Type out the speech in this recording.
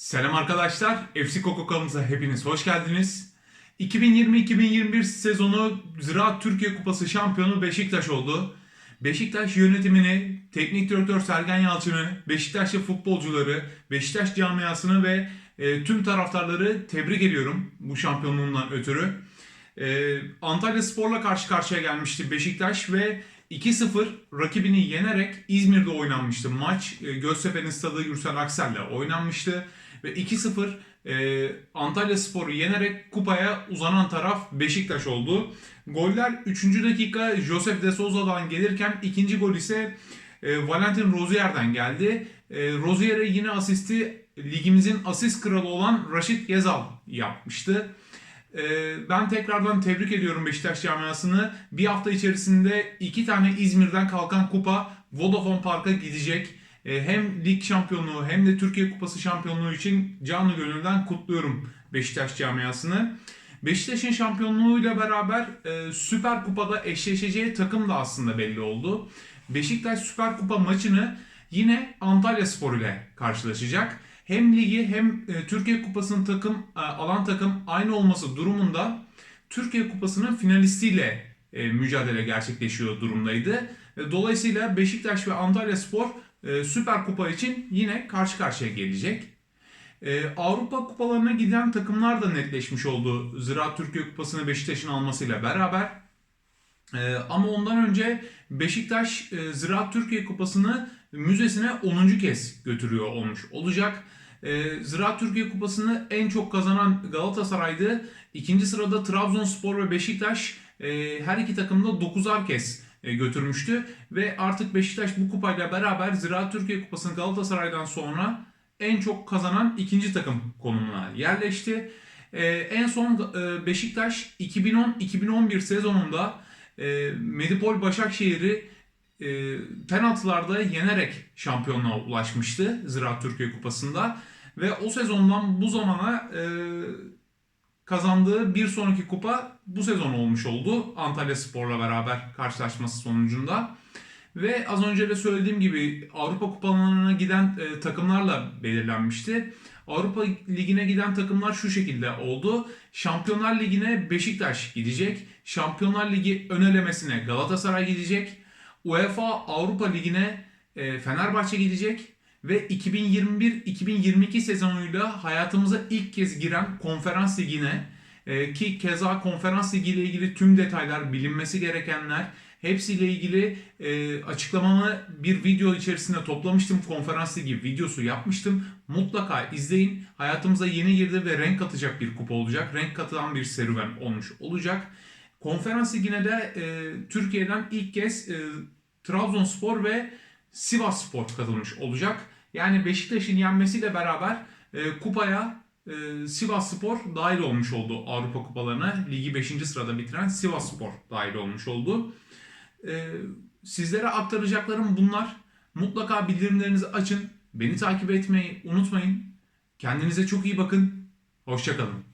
Selam arkadaşlar. FC Koko kanalımıza hepiniz hoş geldiniz. 2020-2021 sezonu Ziraat Türkiye Kupası şampiyonu Beşiktaş oldu. Beşiktaş yönetimini, teknik direktör Sergen Yalçın'ı, Beşiktaşlı futbolcuları, Beşiktaş camiasını ve e, tüm taraftarları tebrik ediyorum bu şampiyonluğundan ötürü. E, Antalya Spor'la karşı karşıya gelmişti Beşiktaş ve 2-0 rakibini yenerek İzmir'de oynanmıştı. Maç e, Göztepe'nin stadı Gürsel Aksel'le oynanmıştı. Ve 2-0 e, Antalya Spor'u yenerek kupaya uzanan taraf Beşiktaş oldu. Goller 3. dakika Josep de Souza'dan gelirken ikinci gol ise e, Valentin Rozier'den geldi. E, Rozier'e yine asisti ligimizin asist kralı olan Raşit Gezal yapmıştı. Ee, Ben tekrardan tebrik ediyorum Beşiktaş camiasını. Bir hafta içerisinde iki tane İzmir'den kalkan kupa Vodafone Park'a gidecek. Ee, Hem lig şampiyonluğu hem de Türkiye Kupası şampiyonluğu için canı gönülden kutluyorum Beşiktaş camiasını. Beşiktaş'ın şampiyonluğuyla beraber e, Süper Kupa'da eşleşeceği takım da aslında belli oldu. Beşiktaş Süper Kupa maçını yine Antalya Spor ile karşılaşacak hem ligi hem e, Türkiye Kupası'nın takım e, alan takım aynı olması durumunda Türkiye Kupası'nın finalistiyle e, mücadele gerçekleşiyor durumdaydı. E, Dolayısıyla Beşiktaş ve Antalya Spor e, Süper Kupa için yine karşı karşıya gelecek. E, Avrupa kupalarına giden takımlar da netleşmiş oldu. Ziraat Türkiye Kupası'nı Beşiktaş'ın almasıyla beraber. Ee, ama ondan önce Beşiktaş e, Ziraat Türkiye Kupası'nı müzesine 10. kez götürüyor olmuş olacak. Ee, Ziraat Türkiye Kupası'nı en çok kazanan Galatasaray'dı. İkinci sırada Trabzonspor ve Beşiktaş e, her iki takımda 9'ar kez götürmüştü. Ve artık Beşiktaş bu kupayla beraber Ziraat Türkiye Kupası'nı Galatasaray'dan sonra en çok kazanan ikinci takım konumuna yerleşti. Ee, en son e, Beşiktaş 2010-2011 sezonunda e, Medipol Başakşehir'i e, penaltılarda yenerek şampiyonluğa ulaşmıştı Ziraat Türkiye Kupası'nda. Ve o sezondan bu zamana e, kazandığı bir sonraki kupa bu sezon olmuş oldu. Antalya Spor'la beraber karşılaşması sonucunda. Ve az önce de söylediğim gibi Avrupa kupalarına giden e, takımlarla belirlenmişti. Avrupa Ligi'ne giden takımlar şu şekilde oldu. Şampiyonlar Ligi'ne Beşiktaş gidecek. Şampiyonlar Ligi ön elemesine Galatasaray gidecek. UEFA Avrupa Ligi'ne e, Fenerbahçe gidecek. Ve 2021-2022 sezonuyla hayatımıza ilk kez giren Konferans Ligi'ne e, ki keza Konferans Ligi ile ilgili tüm detaylar, bilinmesi gerekenler hepsiyle ilgili e, açıklamamı bir video içerisinde toplamıştım. Konferans Ligi videosu yapmıştım. Mutlaka izleyin. Hayatımıza yeni girdi ve renk katacak bir kupa olacak. Renk katılan bir serüven olmuş olacak. Konferans Ligi'ne de e, Türkiye'den ilk kez e, Trabzonspor ve Sivas Spor katılmış olacak. Yani Beşiktaş'ın yenmesiyle beraber e, kupaya e, Sivas Spor dahil olmuş oldu Avrupa kupalarına. Ligi 5. sırada bitiren Sivas Spor dahil olmuş oldu. E, sizlere aktaracaklarım bunlar. Mutlaka bildirimlerinizi açın. Beni takip etmeyi unutmayın. Kendinize çok iyi bakın. Hoşçakalın.